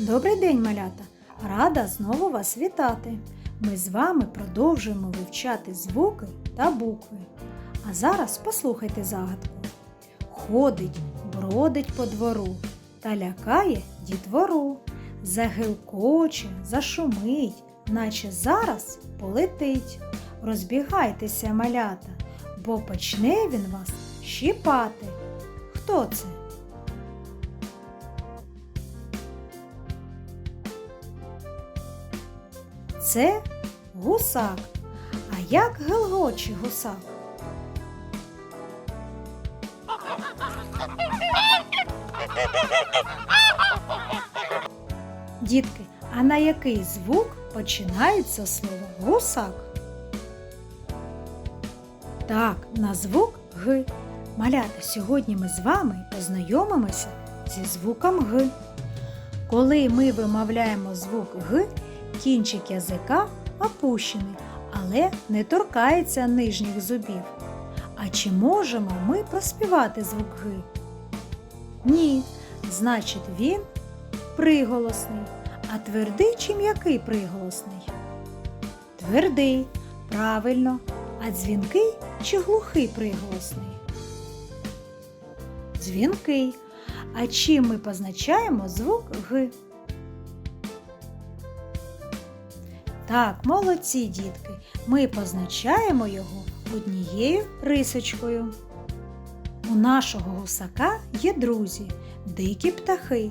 Добрий день, малята! Рада знову вас вітати! Ми з вами продовжуємо вивчати звуки та букви. А зараз послухайте загадку. Ходить, бродить по двору та лякає дітвору. Загилкоче, зашумить, наче зараз полетить. Розбігайтеся, малята, бо почне він вас щіпати. Хто це? Це гусак. А як гелгоче гусак? Дітки, а на який звук починається слово гусак? Так, на звук Г. Малята, сьогодні ми з вами познайомимося зі звуком Г. Коли ми вимовляємо звук Г, кінчик язика опущений, але не торкається нижніх зубів. А чи можемо ми проспівати звук Г? Ні. Значить, він приголосний. А твердий чи м'який приголосний? Твердий, правильно. А дзвінкий чи глухий приголосний? Дзвінкий. А чим ми позначаємо звук Г? Так, молодці дітки, ми позначаємо його однією рисочкою. У нашого гусака є друзі, дикі птахи.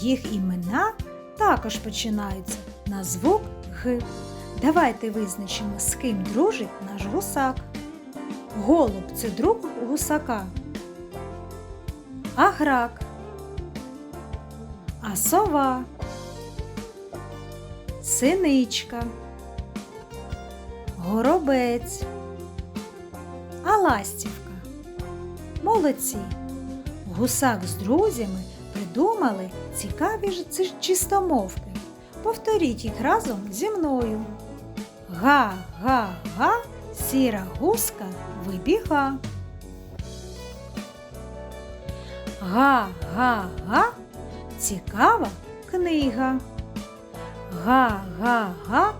Їх імена також починаються на звук Г. Давайте визначимо, з ким дружить наш гусак. Голуб це друг гусака. А грак. А сова. Синичка. Горобець. А ластівка. Молодці. Гусак з друзями придумали цікаві ж чистомовки. Повторіть їх разом зі мною. Га-га-га, сіра гуска вибіга. Га-га-га, цікава книга. Га-га-га,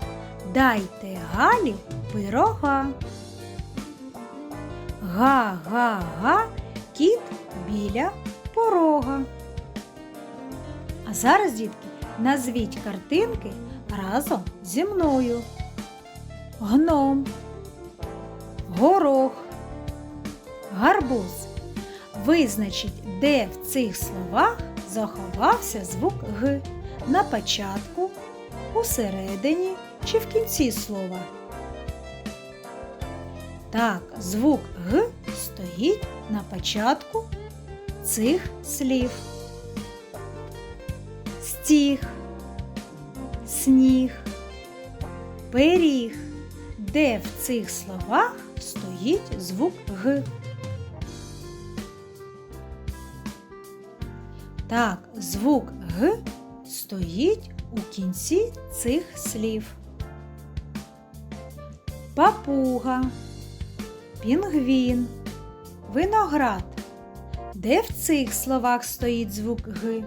дайте Галі пирога. Га-га-га, кіт біля порога. А зараз, дітки, назвіть картинки разом зі мною. Гном, горох, гарбуз. Визначіть, де в цих словах заховався звук Г на початку, усередині чи в кінці слова. Так, звук Г стоїть на початку цих слів. Стіг, сніг, пиріг. Де в цих словах стоїть звук Г? Так, звук Г стоїть у кінці цих слів. Папуга, пінгвін, виноград. Де в цих словах стоїть звук Г?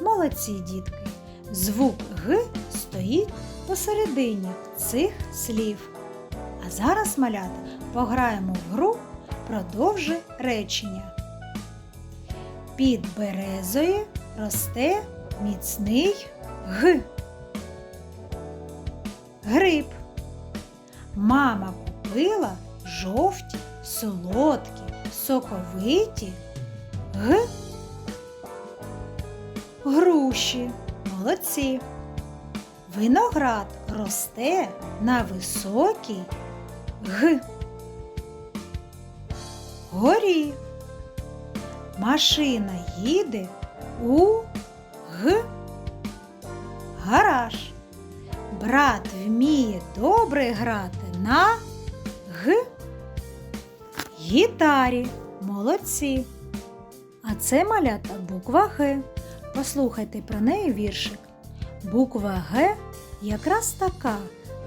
Молодці дітки. Звук Г стоїть посередині цих слів. А зараз, малята, пограємо в гру продовжи речення. Під березою росте міцний г. Гриб. Мама купила жовті, солодкі, соковиті г. Груші. Молодці. Виноград росте на високій г. Горі. Машина їде у г. Гараж. Брат вміє добре грати на г. Гітарі. Молодці. А це малята буква Г. Послухайте про неї віршик. Буква Г якраз така,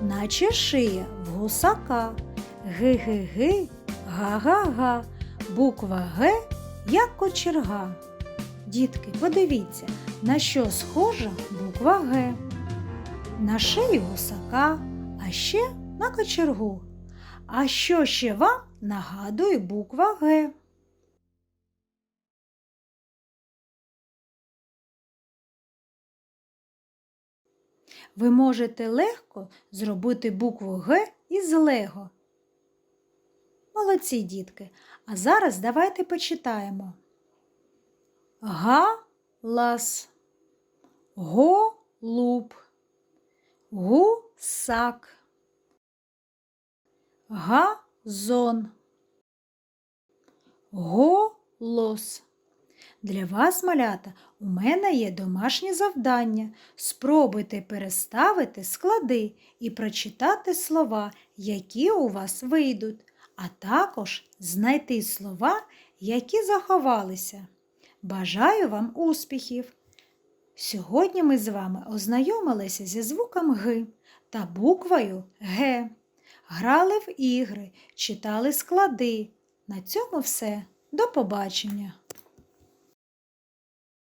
наче шия в гусака. Ги-ги-ги, га-га-га. Буква Г як кочерга. Дітки, подивіться, на що схожа буква Г. На шию гусака, а ще на кочергу. А що ще вам нагадує буква Г? Ви можете легко зробити букву Г із Лего. Молодці, дітки. А зараз давайте почитаємо. Галас, голуб, гусак, газон, голос. Для вас, малята, у мене є домашнє завдання. Спробуйте переставити склади і прочитати слова, які у вас вийдуть, а також знайти слова, які заховалися. Бажаю вам успіхів! Сьогодні ми з вами ознайомилися зі звуком Г та буквою Г. Грали в ігри, читали склади. На цьому все. До побачення!